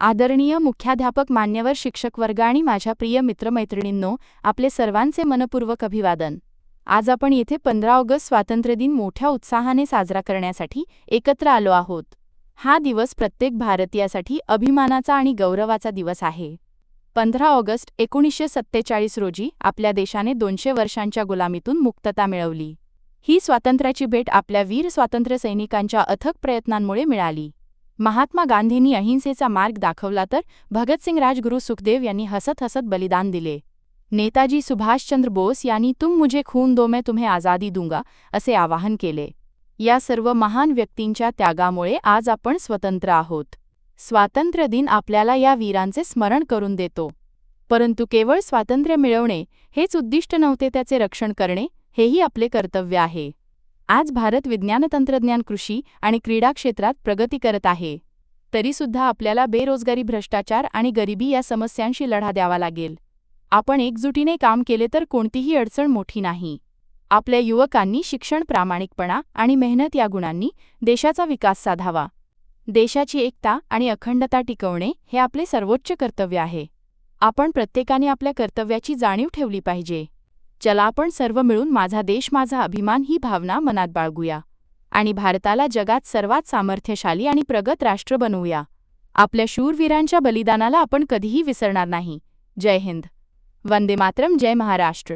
आदरणीय मुख्याध्यापक मान्यवर शिक्षक वर्ग आणि माझ्या प्रिय मित्रमैत्रिणींनो आपले सर्वांचे मनपूर्वक अभिवादन. आज आपण येथे पंधरा ऑगस्ट स्वातंत्र्यदिन मोठ्या उत्साहाने साजरा करण्यासाठी एकत्र आलो आहोत. हा दिवस प्रत्येक भारतीयासाठी अभिमानाचा आणि गौरवाचा दिवस आहे. पंधरा ऑगस्ट एकोणीसशे सत्तेचाळीस रोजी आपल्या देशाने दोनशे वर्षांच्या गुलामीतून मुक्तता मिळवली. ही स्वातंत्र्याची भेट आपल्या वीर स्वातंत्र्य सैनिकांच्या अथक प्रयत्नांमुळे मिळाली. महात्मा गांधींनी अहिंसेचा मार्ग दाखवला तर भगतसिंग राजगुरू सुखदेव यांनी हसत हसत बलिदान दिले. नेताजी सुभाषचंद्र बोस यांनी तुम मुझे खून दो मैं तुम्हें आझादी दूंगा असे आवाहन केले. या सर्व महान व्यक्तींच्या त्यागामुळे आज आपण स्वतंत्र आहोत. स्वातंत्र्य दिन आपल्याला या वीरांचे स्मरण करून देतो. परंतु केवळ स्वातंत्र्य मिळवणे हेच उद्दिष्ट नव्हते त्याचे रक्षण करणे हेही आपले कर्तव्य आहे. आज भारत विज्ञान तंत्रज्ञान कृषी आणि क्रीडा क्षेत्रात प्रगती करत आहे. तरीसुद्धा आपल्याला बेरोजगारी भ्रष्टाचार आणि गरिबी या समस्यांशी लढा द्यावा लागेल. आपण एकजुटीने काम केले तर कोणतीही अडचण मोठी नाही. आपल्या युवकांनी शिक्षण प्रामाणिकपणा आणि मेहनत या गुणांनी देशाचा विकास साधावा. देशाची एकता आणि अखंडता टिकवणे हे आपले सर्वोच्च कर्तव्य आहे. आपण प्रत्येकाने आपल्या कर्तव्याची जाणीव ठेवली पाहिजे. चला आपण सर्व मिळून माझा देश माझा अभिमान ही भावना मनात बाळगूया. आणि भारताला जगात सर्वात सामर्थ्यशाली आणि प्रगत राष्ट्र बनवूया. आपल्या शूरवीरांच्या बलिदानाला आपण कधीही विसरणार नाही. जय हिंद. वंदे मातरम. जय महाराष्ट्र.